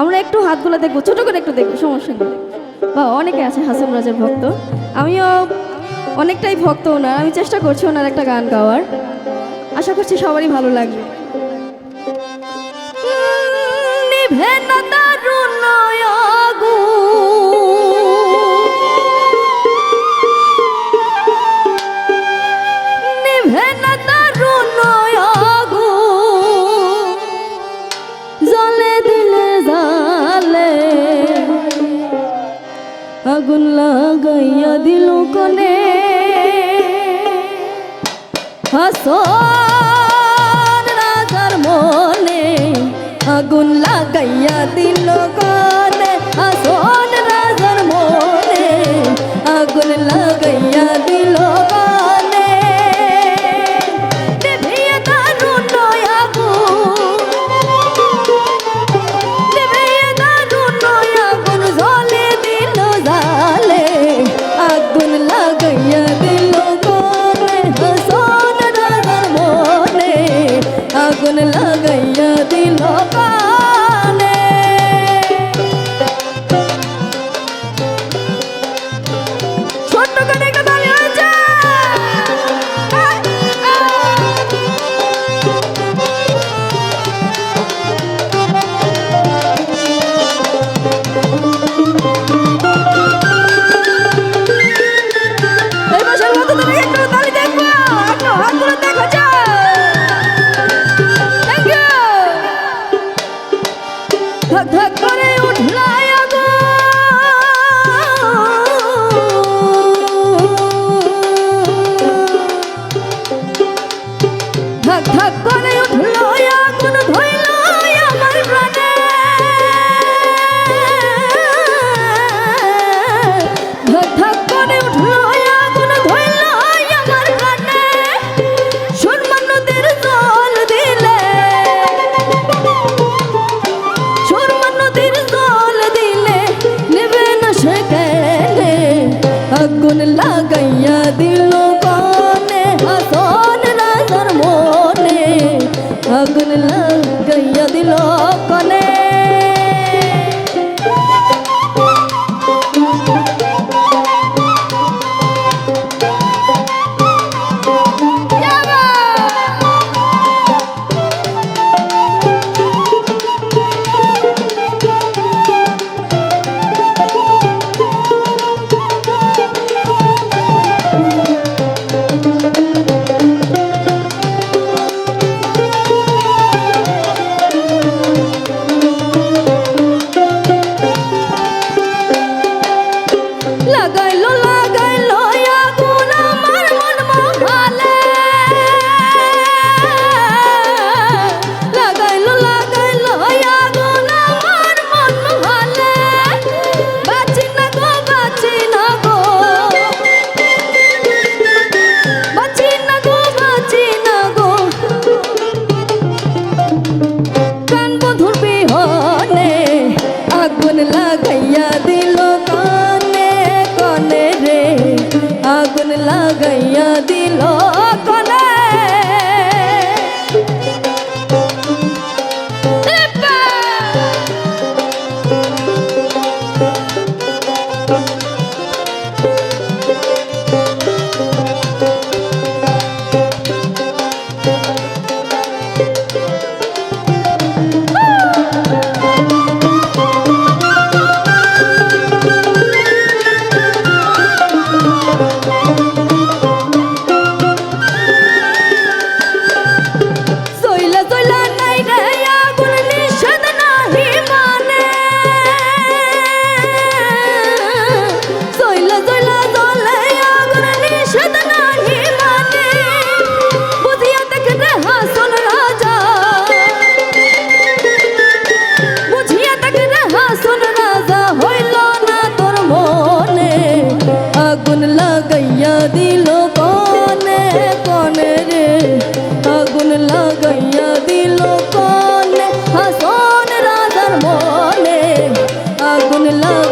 আমরা একটু হাতগুলো দেখব, ছোটো করে একটু দেখব, সমস্যা নেই। বা অনেকে আছে হাসান রাজের ভক্ত। আমিও অনেকটাই ভক্ত ওনার, আমি চেষ্টা করছি ওনার একটা গান গাওয়ার। আশা করছি সবারই ভালো লাগবে। নিভে না আগুন লাগাইয়া দিল কনে। হাসন রাজার মনে আগুন লাগাইয়া দিল কনে। হাসন দিল কনে লাগাইয়া দিল। on the love.